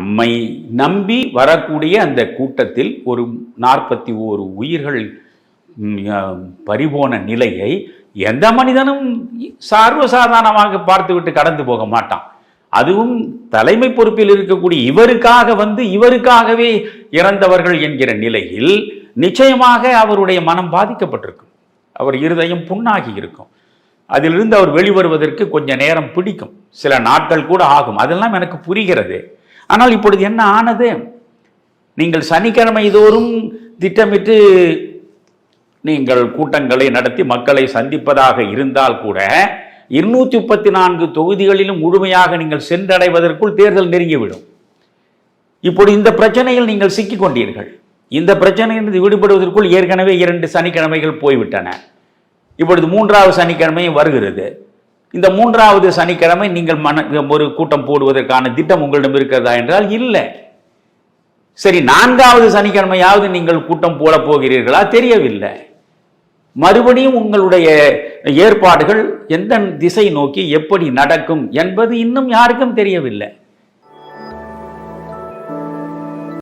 நம்மை நம்பி வரக்கூடிய அந்த கூட்டத்தில் ஒரு நாற்பத்தி ஓரு உயிர்கள் பறிபோன நிலையை எந்த மனிதனும் சர்வசாதாரணமாக பார்த்துவிட்டு கடந்து போக மாட்டான். அதுவும் தலைமை பொறுப்பில் இருக்கக்கூடிய இவருக்காக வந்து இவருக்காகவே இறந்தவர்கள் என்கிற நிலையில் நிச்சயமாக அவருடைய மனம் பாதிக்கப்பட்டிருக்கும். அவர் இருதயம் புண்ணாகி இருக்கும். அதிலிருந்து அவர் வெளிவருவதற்கு கொஞ்சம் நேரம் பிடிக்கும். சில நாட்கள் கூட ஆகும். அதெல்லாம் எனக்கு புரிகிறது. ஆனால் இப்பொழுது என்ன ஆனது? நீங்கள் சனிக்கிழமை தோறும் திட்டமிட்டு நீங்கள் கூட்டங்களை நடத்தி மக்களை சந்திப்பதாக இருந்தால் கூட இருநூத்தி முப்பத்தி நான்கு தொகுதிகளிலும் முழுமையாக நீங்கள் சென்றடைவதற்குள் தேர்தல் நெருங்கிவிடும். இப்போது இந்த பிரச்சனையில் நீங்கள் சிக்கிக் கொண்டீர்கள். இந்த பிரச்சனையிலிருந்து விடுபடுவதற்குள் ஏற்கனவே இரண்டு சனிக்கிழமைகள் போய்விட்டன. இப்பொழுது மூன்றாவது சனிக்கிழமையும் வருகிறது. இந்த மூன்றாவது சனிக்கிழமை நீங்கள் மன ஒரு கூட்டம் போடுவதற்கான திட்டம் உங்களிடம் இருக்கிறதா என்றால் இல்லை. சரி நான்காவது சனிக்கிழமையாவது நீங்கள் கூட்டம் போட போகிறீர்களா? தெரியவில்லை. மறுபடியும் உங்களுடைய ஏற்பாடுகள் எந்த திசை நோக்கி எப்படி நடக்கும் என்பது இன்னும் யாருக்கும் தெரியவில்லை.